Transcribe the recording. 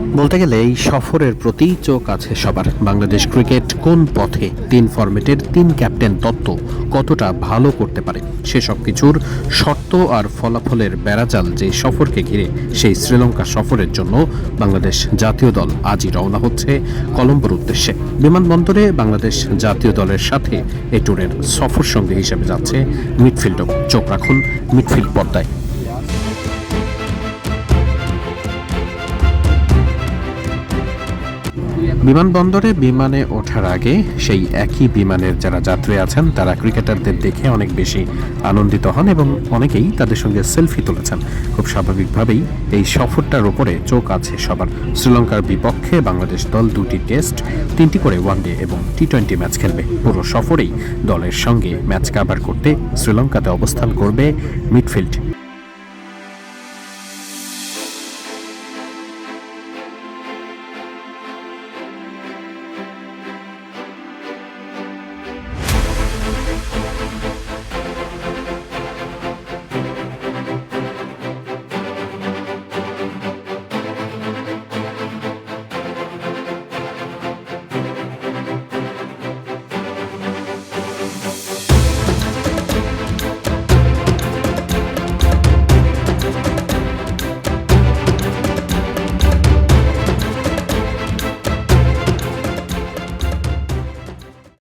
বলতে গেলে এই সফরের প্রতি চোখ আছে সবার। বাংলাদেশ ক্রিকেট কোন পথে তিন ফরম্যাটের তিন ক্যাপ্টেন তত্ত্ব কতটা ভালো করতে পারে? সেসব কিছুর শর্ত আর ফলাফলের বেড়াজাল যে সফরকে ঘিরে সেই শ্রীলঙ্কা সফরের জন্য বাংলাদেশ জাতীয় দল আজই রওনা হচ্ছে কলম্বোর উদ্দেশ্যে। বিমানবন্দরে বাংলাদেশ জাতীয় দলের সাথে এ ট্যুরের সফর সঙ্গী হিসেবে যাচ্ছে মিডফিল্ডও। চোখ রাখুন মিডফিল্ড পর্দায়। বিমানবন্দরে বিমানে ওঠার আগে সেই একই বিমানের যারা যাত্রী আছেন, তারা ক্রিকেটারদের দেখে অনেক বেশি আনন্দিত হন এবং অনেকেই তাদের সঙ্গে সেলফি তুলেছেন। খুব স্বাভাবিকভাবেই এই সফরটার উপরে চোখ আছে সবার। শ্রীলঙ্কার বিপক্ষে বাংলাদেশ দল দুটি টেস্ট, তিনটি করে ওয়ানডে এবং টি টোয়েন্টি ম্যাচ খেলবে। পুরো সফরেই দলের সঙ্গে ম্যাচ কাভার করতে শ্রীলঙ্কাতে অবস্থান করবে মিডফিল্ড।